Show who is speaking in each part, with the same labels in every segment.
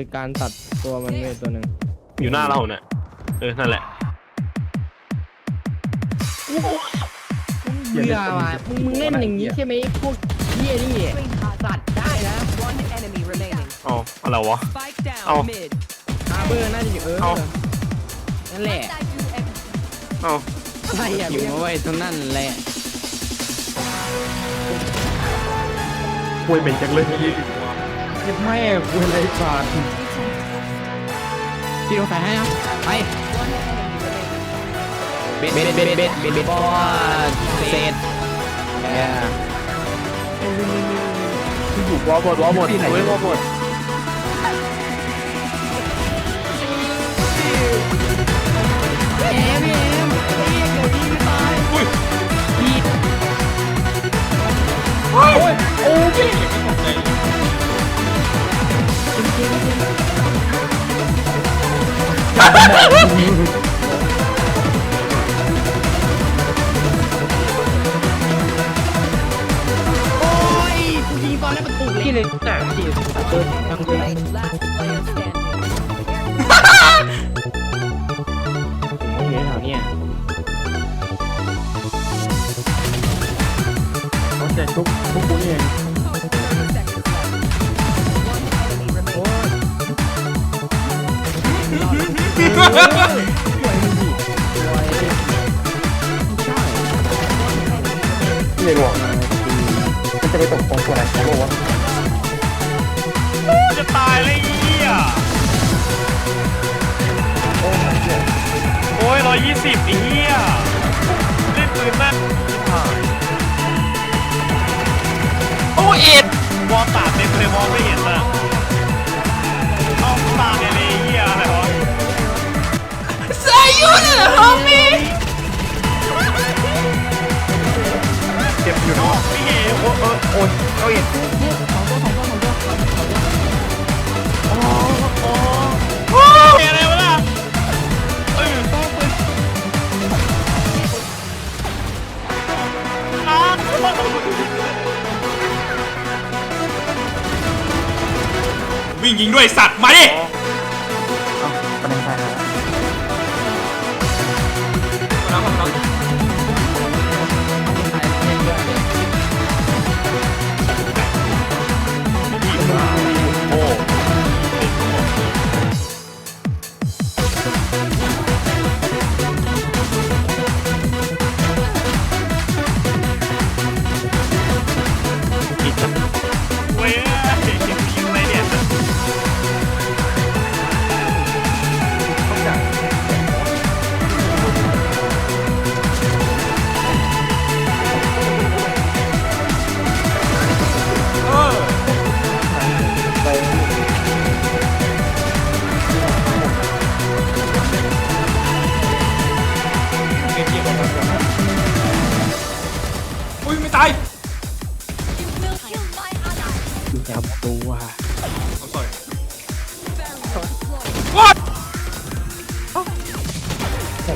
Speaker 1: คือการตัดตัวมันเว้ยตัวหนึ่ง
Speaker 2: อยู่หน้าเราเนี่ยเออนั่นแหละ
Speaker 1: เบื่อว่ะมึงมึงเล่นอย่างนี้ใช่ไหมพวกเหี้ยนี่ตัดได้นะ
Speaker 3: One enemy remaining.
Speaker 2: เอาอะไรวะ
Speaker 3: Spike down
Speaker 2: Oh.
Speaker 3: mid.
Speaker 1: ฮาร์เบอร์น่าจะอยู่เออ
Speaker 2: เอา
Speaker 1: นั่นแหละ
Speaker 2: เอา
Speaker 1: อะไรอะอยู่มาไว้ตรงนั้นแหละ
Speaker 4: ป่วยเป็นจังเลย พี่
Speaker 1: แม่กูเลยสอดพี่ต้องใส่ให้นะไปเบ็ดเบ็ดเบ็ดเบ็ดเบ็ดบอลเสร็จแย่
Speaker 2: อยู่วอลหมดวอลหมดเฮ้ยวอลหมด โอ้ย
Speaker 1: กูยิงตอนแรกมันถูกเลยเลยหนักที่เดินทางเดิน
Speaker 3: Last player standing.
Speaker 1: ผมอยู่แถวเนี้ย
Speaker 4: เขาใจทุกทุกคนเอง เลยบอกมันจะไปตกตรงตัวไหนของโลกวะ
Speaker 2: จะตายเลยไอ้เหี้ยโอ้ยร้อยยี่สิบไอ้เหี้ยเล่นปืนแม่งชิบหายโอ้เอ็ดวอลตาเต็มเลยวอลไม่เห็นอะ เจ็
Speaker 4: บอยู่เนาะ
Speaker 2: พี่เอ๋โอ้เออ
Speaker 4: โอ้ยเขาเห็น
Speaker 2: โอ้เอ๋อะไรวะล่ะเออต้อ้าว
Speaker 5: วิ่งยิงด้วยสัตว์มาดิ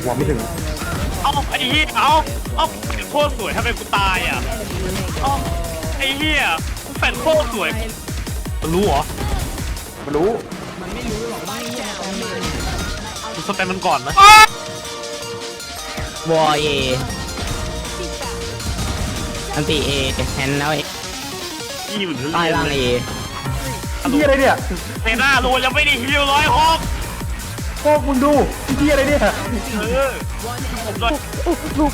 Speaker 4: หัวไม่ถึง
Speaker 2: เอาไอ้เหี้ยเอาเอาโคตรสวยทำไมกูตายอะเอาไอ้เหี้ยกูแฟนโคตรสวยมันรู้เหรอ
Speaker 4: ไม่รู้
Speaker 2: กูสแตนมันก่อนนะ
Speaker 1: วอเออันตีเอแฮนแล้วเอ
Speaker 2: ยี่หมื่น
Speaker 1: ใต้ล่างเอ
Speaker 4: พี่อะไรเนี่ย
Speaker 2: เซน่ารู้ยังไม่ได้ฮิวร้อยหก
Speaker 4: พวกมึงดูพี่อะไรเนี่ย
Speaker 2: เออผมโดน
Speaker 4: ลู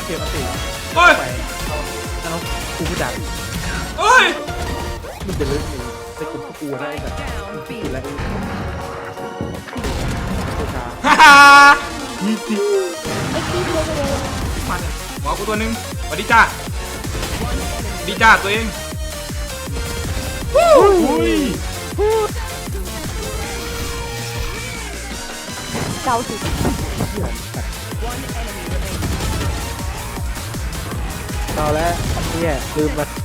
Speaker 4: กเกมมาติ
Speaker 5: เฮ้ย
Speaker 4: ไปถ้าน้องกูผู้จัด
Speaker 5: เฮ้ย
Speaker 4: มันจะลึกอยู่ในกลุ่มพวกกูได้แต่
Speaker 3: Down
Speaker 4: กิน
Speaker 3: B.
Speaker 4: แล้วโคชา
Speaker 5: ฮ่าฮ่า
Speaker 4: ยี่สิบ
Speaker 5: มาหมอกูตัวหนึ่งสวัสดีจ้าสวัสดีจ้าตัวเอง
Speaker 4: อุ้ย
Speaker 3: One enemy remaining.
Speaker 1: เอาแล้วเนี่ยลืมมา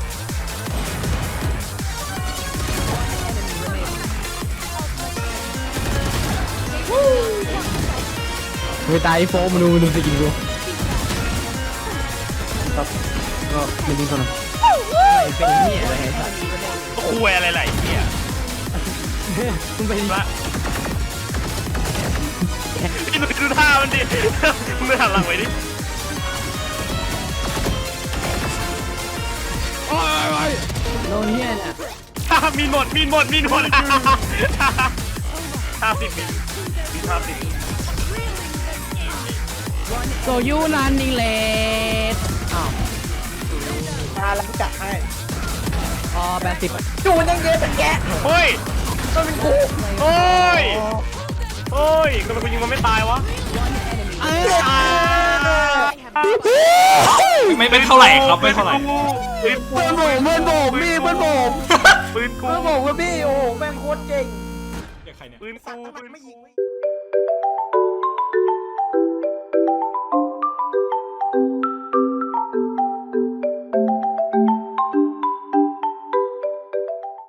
Speaker 1: ไม่ตายไอ้โฟมมาดูดูสกินกูครับก็ไม่ดิ้งเท่านั้นเป็นเหี้ยอะไรไอ้สัตว์
Speaker 2: ก็คุยอะไรไหละไอ้เหี้ย
Speaker 1: มึงเป็น
Speaker 2: ละพี่ดูดูท่ามันดิมึงหันหลังไปดิ
Speaker 1: โดนเหี้ยน่ะ
Speaker 2: ฮ่ามีนหมดมีนหมดมีนหมดห้าสิบมีมีห้าสิบ
Speaker 1: โซยูรันนิงเลสอ้าว
Speaker 4: มาแล้วจัดให้
Speaker 1: อ๋อแปดสิบ
Speaker 4: จูนยังเยอะเป็นแกะ
Speaker 2: เฮ้ย
Speaker 4: มันเป็นกู
Speaker 2: โอ้ยโอ้ยทำไมกูยิงมันไม่ตายวะ
Speaker 1: เอ้ย
Speaker 2: อ่า
Speaker 5: ไม่ไม่เท่าไหร่ครับไม่เท่าไหร่
Speaker 2: ปืนกู
Speaker 4: เพื่อนผมเพื่อนผมพี่เพื่อนผม
Speaker 2: ปืนกู
Speaker 4: เพื่อนผมกับพี่โอ้โหแม่งโคตรเก่ง
Speaker 5: ใครเนี่ย
Speaker 2: ปืนกูปืน
Speaker 4: ไม่ยิ
Speaker 2: กู
Speaker 4: ง